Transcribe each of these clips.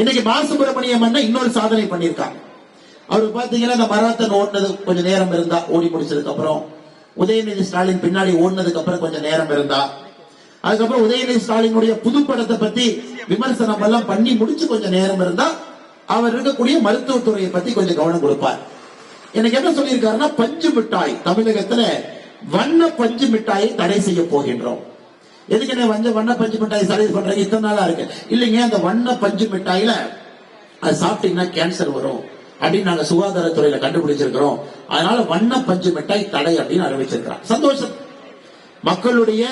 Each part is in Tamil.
இன்னைக்கு மா அண்ணன் இன்னொரு சாதனை பண்ணியிருக்காங்க அவர் பாத்தீங்கன்னா இந்த மராத்தன் ஓடினது கொஞ்சம் நேரம் இருந்தா ஓடி முடிச்சதுக்கு அப்புறம் உதயநிதி ஸ்டாலின் பின்னாடி ஓடினதுக்கு அப்புறம் கொஞ்சம் நேரம் இருந்தா அதுக்கப்புறம் உதயநிதி ஸ்டாலினுடைய புது படத்தை பத்தி விமர்சனம் எல்லாம் பண்ணி முடிச்சு கொஞ்சம் நேரம் இருந்தா அவர் இருக்கக்கூடிய மருத்துவத்துறையை பத்தி கொஞ்சம் கவனம் கொடுப்பார். எனக்கு என்ன சொல்லியிருக்காருன்னா பஞ்சு மிட்டாய் தமிழகத்துல வண்ண பஞ்சு மிட்டாயை தடை செய்ய போகின்றோம். எதுக்கு என்ன வந்து வண்ண பஞ்சு மிட்டாய் சர்வீஸ் பண்றீங்க இத்தனை நாளா இருக்கு? இல்லைங்க அந்த வண்ண பஞ்சு மிட்டாயில அது சாப்பிட்டீங்கன்னா கேன்சர் வரும். அப்படின்னு நாங்க சுகாதாரத்துறையில கண்டுபிடிச்சிருக்கிறோம். அதனால வண்ண பஞ்சு மிட்டாய் தடை அப்படின்னு அறிவிச்சிருக்கிறோம் சந்தோஷம். மக்களுடைய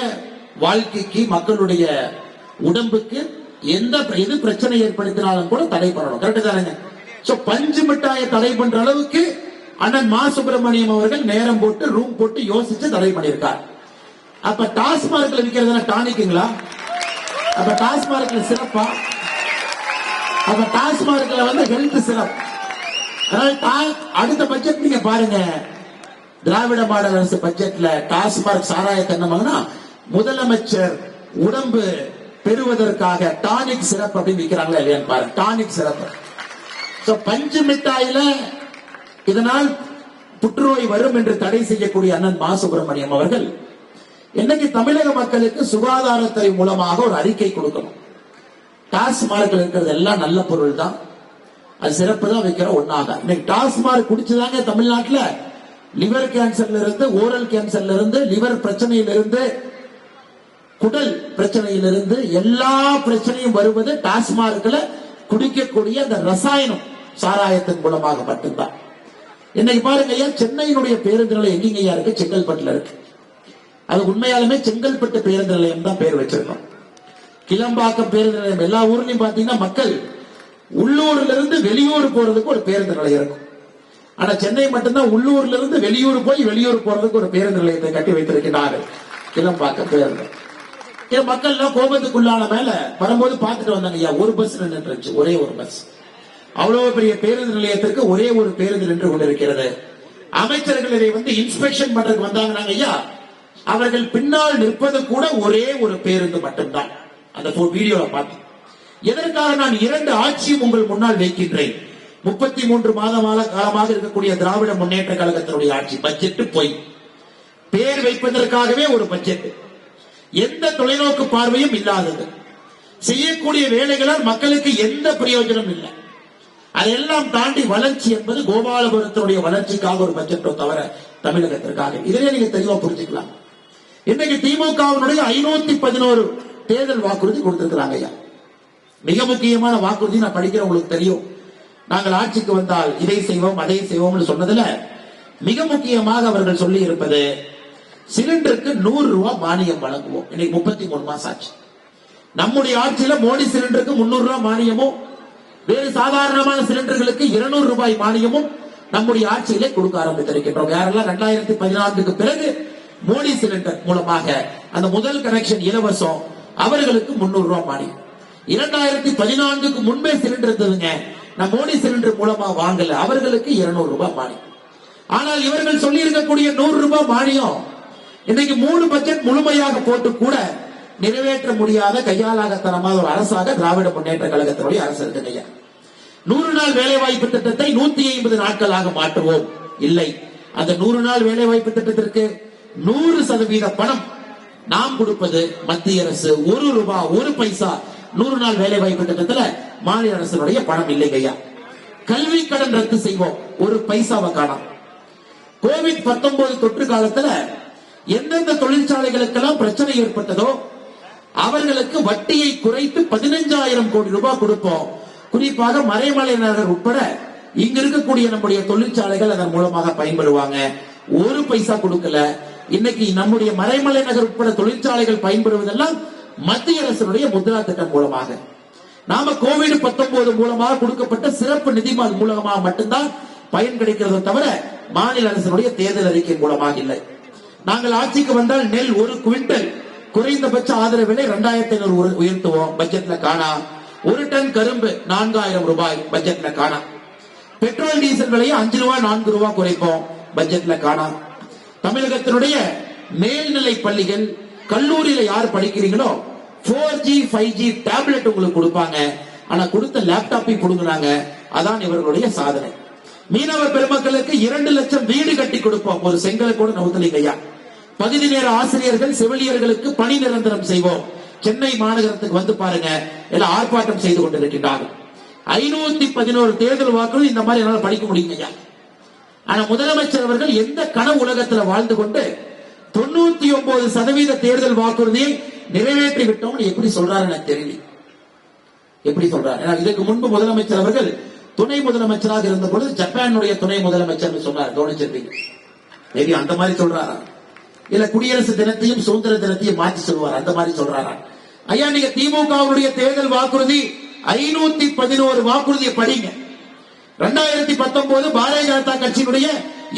வாழ்க்கைக்கு மக்களுடைய உடம்புக்கு எந்த எது பிரச்சனை ஏற்படுத்தினாலும் கூட தடை பண்ணணும். கரெக்டு தானேங்க? சோ பஞ்சு மிட்டாயை தடை பண்ற அளவுக்கு அண்ணன் மா சுப்பிரமணியம் அவர்கள் நேரம் போட்டு ரூம் போட்டு யோசிச்சு தடை பண்ணியிருக்கார். அப்ப டாஸ்மார்க்ல விக்கிறதுனா டானிக்குங்களா? அப்ப டாஸ்மார்க்ல சிறப்பா? அப்ப டாஸ்மார்க்ல வந்து ஹெல்த் சிறப்பு. அதனால டா- அடுத்த பட்ஜெட் நீங்க பாருங்க. திராவிட மாடல் அரசு பட்ஜெட்ல டாஸ்மார்க் சாராயத்தை என்ன முதலமைச்சர் உடம்பு பெறுவதற்காக டானிக் சிறப்பு அப்படின்னு விற்கிறாங்களா இல்லையான்னு பாருங்க. டானிக் சிறப்பு. பஞ்சு மிட்டாயில இதனால் புற்றுநோய் வரும் என்று தடை செய்யக்கூடிய அண்ணன் மா சுப்பிரமணியம் அவர்கள் இன்னைக்கு தமிழக மக்களுக்கு சுகாதாரத்துறை மூலமாக ஒரு அறிக்கை கொடுக்கணும்? டாஸ்மார்க்ல இருக்கிறது எல்லாம் நல்ல பொருள் தான். அது சிறப்பு தான் வைக்கிற ஒன்னாக இன்னைக்கு டாஸ்மார்க் குடிச்சுதாங்க தமிழ்நாட்டில். லிவர் கேன்சர்ல இருந்து ஓரல் கேன்சர்ல இருந்து லிவர் பிரச்சனையிலிருந்து குடல் பிரச்சனையிலிருந்து எல்லா பிரச்சனையும் வருவது டாஸ்மார்க்ல குடிக்கக்கூடிய அந்த ரசாயனம் சாராயத்தின் மூலமாக மட்டும்தான். இன்னைக்கு பாருங்க ஐயா சென்னையினுடைய பேருந்து நிலையம் எங்கேங்க ஐயா இருக்கு? செங்கல்பட்டுல இருக்கு. அது உண்மையாலுமே செங்கல்பட்டு பேருந்து நிலையம் தான் பேர் வச்சிருக்கோம். கிளம்பாக்கம் பேருந்து நிலையம் எல்லா ஊர்லயும் பாத்தீங்கன்னா மக்கள் உள்ளூர்ல இருந்து வெளியூர் போறதுக்கு ஒரு பேருந்து நிலையம் இருக்கும். ஆனா சென்னை மட்டும்தான் உள்ளூர்ல இருந்து வெளியூர் போய் வெளியூர் போறதுக்கு ஒரு பேருந்து நிலையத்தை கட்டி வைத்திருக்கிறாரு கிளம்பாக்கம் பேருந்து. ஏன் மக்கள் எல்லாம் கோபத்துக்குள்ளான மேல வரும்போது பார்த்துட்டு வந்தாங்க ஐயா ஒரு பஸ் நின்றுச்சு ஒரே ஒரு பஸ் அவ்வளவு பெரிய பேருந்து நிலையத்திற்கு ஒரே ஒரு பேருந்து நின்று கொண்டிருக்கிறது. அமைச்சர்கள் இதை வந்து இன்ஸ்பெக்ஷன் பண்றதுக்கு வந்தாங்க ஐயா அவர்கள் பின்னால் நிற்பது கூட ஒரே ஒரு பேருந்து மட்டும்தான். அந்த வீடியோல பார்த்தேன் எதற்காக நான் இரண்டு ஆட்சியும் உங்கள் முன்னால் வைக்கின்றேன்? முப்பத்தி மூன்று மாதமாக காலமாக இருக்கக்கூடிய திராவிட முன்னேற்ற கழகத்தினுடைய ஆட்சி பட்ஜெட் போய். பேர் வைப்பதற்காகவே ஒரு பட்ஜெட் எந்த தொலைநோக்கு பார்வையும் இல்லாதது. செய்யக்கூடிய வேலைகளால் மக்களுக்கு எந்த பிரயோஜனம் இல்லை. அதையெல்லாம் தாண்டி வளர்ச்சி என்பது கோபாலபுரத்தினுடைய வளர்ச்சிக்காக ஒரு பட்ஜெட்டோ தவிர தமிழகத்திற்காக. இதிலே நீங்க தெளிவா புரிஞ்சுக்கலாம். இன்னைக்கு திமுகவினுடைய ஐநூத்தி பதினோரு தேர்தல் வாக்குறுதி கொடுத்திருக்கிறாங்க ஐயா. மிக முக்கியமான வாக்குறுதி நான் படிக்கிற உங்களுக்கு தெரியும். நாங்கள் ஆட்சிக்கு வந்தால் இதை செய்வோம் அதை செய்வோம்னு சொன்னதுல மிக முக்கியமாக அவர்கள் சொல்லி இருப்பது சிலிண்டருக்கு நூறு ரூபாய் மானியம் வழங்குவோம். இன்னைக்கு முப்பத்தி மூணு மாசம் ஆச்சு. நம்முடைய ஆட்சியில மோடி சிலிண்டருக்கு முன்னூறு ரூபாய் மானியமும் வேறு சாதாரணமான சிலிண்டர்களுக்கு இருநூறு ரூபாய் மானியமும் நம்முடைய ஆட்சியிலே கொடுக்க ஆரம்பித்திருக்கின்றோம். யாரெல்லாம் ரெண்டாயிரத்தி பதினான்குக்கு பிறகு மோடி சிலிண்டர் மூலமாக அந்த முதல் கனெக்ஷன் இலவசம் அவர்களுக்கு முன்னூறு ரூபாய் மானியம் இரண்டாயிரத்தி பதினான்குக்கு முன்பே சிலிண்டர் இருந்ததுங்க. நான் மோடி சிலிண்டர் மூலமா வாங்கல. அவர்களுக்கு இருநூறு ரூபாய் மானியம் ஆனால் இவர்கள் சொல்லி இருக்கக்கூடிய நூறு ரூபாய் மானியம் இன்னைக்கு மூணு பட்ஜெட் முழுமையாக போட்டு கூட நிறைவேற்ற முடியாத கையாளாகத்தனமாக ஒரு அரசாக திராவிட முன்னேற்ற கழகத்தினுடைய அரசு இருக்கு நூறு நாள் வேலை வாய்ப்பு திட்டத்தை நூத்தி ஐம்பது நாட்களாக மாற்றுவோம். இல்லை. அந்த நூறு நாள் வேலை வாய்ப்பு திட்டத்திற்கு நூறு சதவீத பணம் நாம் கொடுப்பது மத்திய அரசு. ஒரு ரூபாய் ஒரு பைசா நூறு நாள் வேலை வாய்ப்பு திட்டத்துல மாநில அரசினுடைய பணம் இல்லைங்க ஐயா. கல்வி கடன் ரத்து செய்வோம். ஒரு பைசாவை காணும். கோவிட் 19 தொற்று காலத்துல எந்தெந்த தொழிற்சாலைகளுக்கெல்லாம் பிரச்சனை ஏற்பட்டதோ அவர்களுக்கு வட்டியை குறைத்து பதினஞ்சாயிரம் கோடி ரூபாய் கொடுப்போம். குறிப்பாக மறைமலை நகர் உட்பட இங்க இருக்கக்கூடிய நம்முடைய தொழிற்சாலைகள் அதன் மூலமாக பயன்படுவாங்க. ஒரு பைசா கொடுக்கல. இன்னைக்கு நம்முடைய மறைமலை நகர் உட்பட தொழிற்சாலைகள் பயன்படுவதெல்லாம் மத்திய அரசினுடைய முத்ரா திட்டம் மூலமாக. நாம கோவிட் 19 மூலமாக கொடுக்கப்பட்ட சிறப்பு நிதி மூலமாக மட்டும்தான் பயன் கிடைக்கிறது தவிர மாநில அரசினுடைய தேர்தல் அறிக்கை மூலமாக இல்லை. நாங்கள் ஆட்சிக்கு வந்தால் நெல் ஒரு குவிண்டல் குறைந்தபட்ச ஆதரவு விலை இரண்டாயிரத்தி ஐநூறு உயர்த்துவோம். பட்ஜெட்ல காணா. ஒரு டன் கரும்பு நான்காயிரம் ரூபாய் பட்ஜெட்ல காணா. பெட்ரோல் டீசல் விலையை அஞ்சு ரூபாய் நான்கு ரூபாய் குறைப்போம். பட்ஜெட்ல காணா. தமிழகத்தினுடைய மேல்நிலை பள்ளிகள் கல்லூரியில யார் படிக்கிறீங்களோ four G five G tablet உங்களுக்கு கொடுப்பாங்க. ஆனா கொடுத்த லேப்டாப்பையும் கொடுக்குறாங்க அதான் இவர்களுடைய சாதனை. மீனவ பெருமக்களுக்கு இரண்டு லட்சம் வீடு கட்டி கொடுப்போம். ஒரு செங்கலை கூட நவுத்தலிங்க ஐயா. பகுதி நேர ஆசிரியர்கள் செவிலியர்களுக்கு பணி நிரந்தரம் செய்வோம். சென்னை மாநகரத்துக்கு வந்து பாருங்க. எல்லாம் ஆர்ப்பாட்டம் செய்து கொண்டிருக்கின்றார்கள். ஐநூத்தி பதினோரு தேர்தல் வாக்குகள் இந்த மாதிரி என்னால படிக்க முடியுங்க ஐயா. ஆனா முதலமைச்சர் அவர்கள் எந்த கன உலகத்துல வாழ்ந்து கொண்டு தொண்ணூத்தி ஒன்பது சதவீத தேர்தல் வாக்குறுதியை நிறைவேற்றி விட்டோம்னு எப்படி சொல்றாரு எனக்கு தெரியல. எப்படி சொல்றாரு? ஏன்னா இதுக்கு முன்பு முதலமைச்சர் அவர்கள் துணை முதலமைச்சராக இருந்த பொழுது ஜப்பானுடைய துணை முதலமைச்சர் சொன்னார் கவனிச்சிருப்பீங்க. மேபி அந்த மாதிரி சொல்றாரா? இல்ல குடியரசு தினத்தையும் சுதந்திர தினத்தையும் மாற்றி சொல்வார் அந்த மாதிரி சொல்றாரா? ஐயா நீங்க திமுகவுடைய தேர்தல் வாக்குறுதி ஐநூத்தி பதினோரு வாக்குறுதியை படிங்க. ரெண்டாயிரத்தி பத்தொன்பது பாரதிய ஜனதா கட்சியினுடைய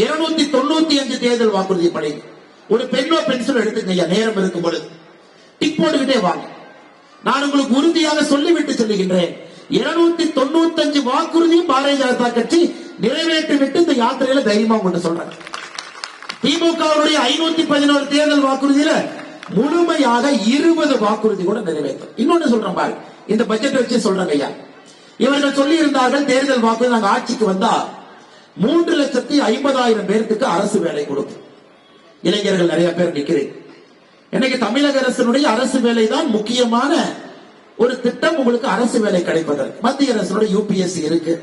இருநூத்தி தொண்ணூத்தி அஞ்சு தேர்தல் வாக்குறுதி படை ஒரு பெண்ணோ பென்சில் எடுத்துங்க ஐயா நேரம் இருக்கும் பொழுது. டிக் போட்டுக்கிட்டே வாங்க. நான் உங்களுக்கு உறுதியாக சொல்லிவிட்டு சொல்லுகின்றேன். இருநூத்தி தொண்ணூத்தி அஞ்சு வாக்குறுதியும் பாரதிய ஜனதா கட்சி நிறைவேற்றி விட்டு இந்த யாத்திரையில தைரியமா கொண்டு சொல்றாங்க திமுகவுடைய ஐநூத்தி பதினோரு தேர்தல் வாக்குறுதியில முழுமையாக இருபது வாக்குறுதி கூட நிறைவேற்றும். இன்னொன்னு சொல்றேன் பாரு. இந்த பட்ஜெட் வச்சு சொல்றேன் ஐயா. இவர்கள் சொல்லி இருந்தார்கள் தேர்தல் வாக்கு நாங்க ஆட்சிக்கு வந்தா மூன்று லட்சத்தி ஐம்பதாயிரம் பேருக்கு அரசு வேலை கொடுக்கும். இளைஞர்கள் நிறைய பேர் நிற்கிறேன் இன்னைக்கு தமிழக அரசினுடைய அரசு வேலை தான் முக்கியமான ஒரு திட்டம் உங்களுக்கு அரசு வேலை கிடைப்பதற்கு. மத்திய அரசுடைய யூபிஎஸ்சி இருக்கு.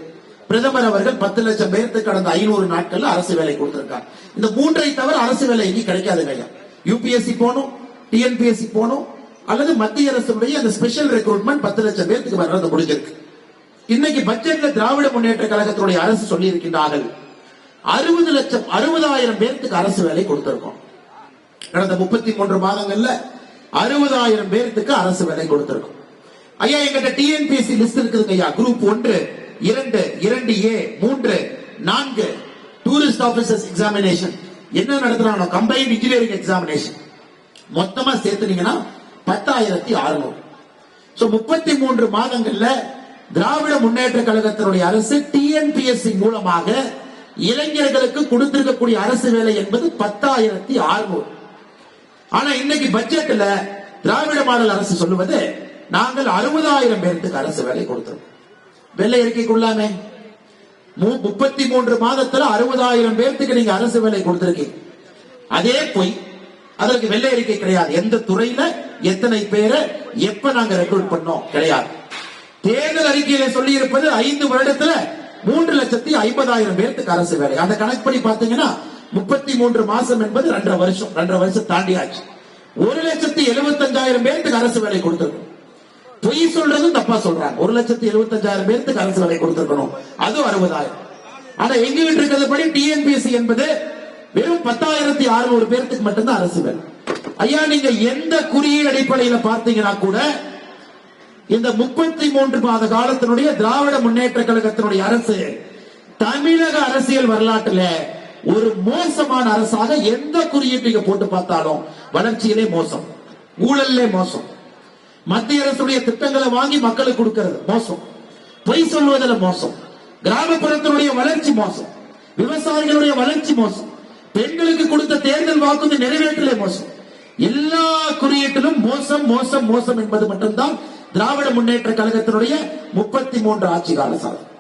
பிரதமர் அவர்கள் பத்து லட்சம் பேருக்கு கடந்த ஐநூறு நாட்கள்ல அரசு வேலை கொடுத்திருக்காங்க இந்த மூன்றை தவிர அரசு வேலை இனி கிடைக்காதுங்க ஐயா. யூபிஎஸ்சி போகணும் டிஎன்பிஎஸ்சி போகணும் அல்லது மத்திய அரசுடைய அந்த ஸ்பெஷல் ரெக்ரூட்மெண்ட் பத்து லட்சம் பேருக்கு வர்றது முடிஞ்சிருக்கு. இன்னைக்கு பட்ஜெட்ல திராவிட முன்னேற்ற கழகத்தினுடைய அரசு சொல்லி இருக்கின்றார்கள் அறுபது லட்சம் அறுபதாயிரம் பேருக்கு அரசு வேலை கொடுத்திருக்கோம். கடந்த முப்பத்தி மூன்று மாதங்கள்ல அறுபதாயிரம் பேருக்கு அரசு வேலை கொடுத்திருக்கோம். ஐயா எங்கிட்ட டிஎன்பிஎஸ்சி லிஸ்ட் இருக்குதுங்க ஐயா. குரூப் ஒன்று இரண்டு இரண்டு ஏ மூன்று நான்கு. Tourist officers examination. என்ன நடத்துறாங்க கம்பைன் இன்ஜினியரிங் எக்ஸாமினேஷன். மொத்தமா சேர்த்துனீங்கன்னா பத்தாயிரத்தி அறுநூறு. முப்பத்தி மூன்று மாதங்கள்ல திராவிட முன்னேற்ற கழகத்தினுடைய அரசு டிஎன்பிஎஸ்சி மூலமாக இளைஞர்களுக்கு கொடுத்திருக்கக்கூடிய அரசு வேலை என்பது பத்தாயிரத்தி அறுநூறு. ஆனா இன்னைக்கு பட்ஜெட்ல திராவிட மாடல் அரசு சொல்லுவது நாங்கள் அறுபதாயிரம் பேருக்கு அரசு வேலை கொடுத்தோம் வெள்ளை அறிக்கைக்குள்ளாமே முப்பத்தி மூன்று மாதத்துல அறுபதாயிரம் பேருக்கு நீங்க அரசு வேலை கொடுத்திருக்கீங்க. அதே பொய். அதற்கு வெள்ளை அறிக்கை கிடையாது. எந்த துறையில எத்தனை பேரை எப்ப நாங்க ரெக்ரூட் பண்ணோம் கிடையாது. தேர்தல் அறிக்கையில சொல்லி இருப்பது ஐந்து வருடத்துல மூன்று லட்சத்தி ஐம்பதாயிரம் பேருக்கு அரசு வேலை. அந்த கணக்குப்படி பாத்தீங்கன்னா முப்பத்தி மூன்று மாசம் என்பது ரெண்டரை வருஷம். ரெண்டரை வருஷம் தாண்டி ஆச்சு. ஒரு லட்சத்தி எழுபத்தஞ்சாயிரம் பேருக்கு அரசு வேலை கொடுத்திருக்கோம் பொய் சொல்றதும் தப்பா சொல்றாங்க. ஒரு லட்சத்தி எழுபத்தஞ்சாயிரம் பேருக்கு அரசு வேலை கொடுத்திருக்கணும். அதுவும் அறுபதாயிரம். ஆனா எங்க வீட்டு இருக்கிறதுபடி டிஎன்பிஎஸ்சி என்பது வெறும் பத்தாயிரத்தி அறுநூறு பேருக்கு மட்டும்தான் அரசு வேலை. ஐயா நீங்க எந்த குறியீடு அடிப்படையில பார்த்தீங்கன்னா கூட இந்த முப்பத்தி மூன்று மாத காலத்தினுடைய திராவிட முன்னேற்ற கழகத்தினுடைய அரசு தமிழக அரசியல் வரலாற்றுல ஒரு மோசமான அரசாக எந்த குறியீட்டு போட்டு பார்த்தாலும் வளர்ச்சியிலே மோசம் ஊழல்லே மோசம். மத்திய அரசுடைய திட்டங்களை வாங்கி மக்களுக்கு கொடுக்கிறது மோசம். பொய் சொல்வதில் மோசம். கிராமப்புறத்தினுடைய வளர்ச்சி மோசம். விவசாயிகளுடைய வளர்ச்சி மோசம். பெண்களுக்கு கொடுத்த தேர்தல் வாக்குறுதி நிறைவேற்றலே மோசம். எல்லா குறியீட்டிலும் மோசம் மோசம் மோசம் என்பது மட்டும்தான் திராவிட முன்னேற்ற கழகத்தினுடைய முப்பத்தி மூன்று ஆட்சி கால சாதனை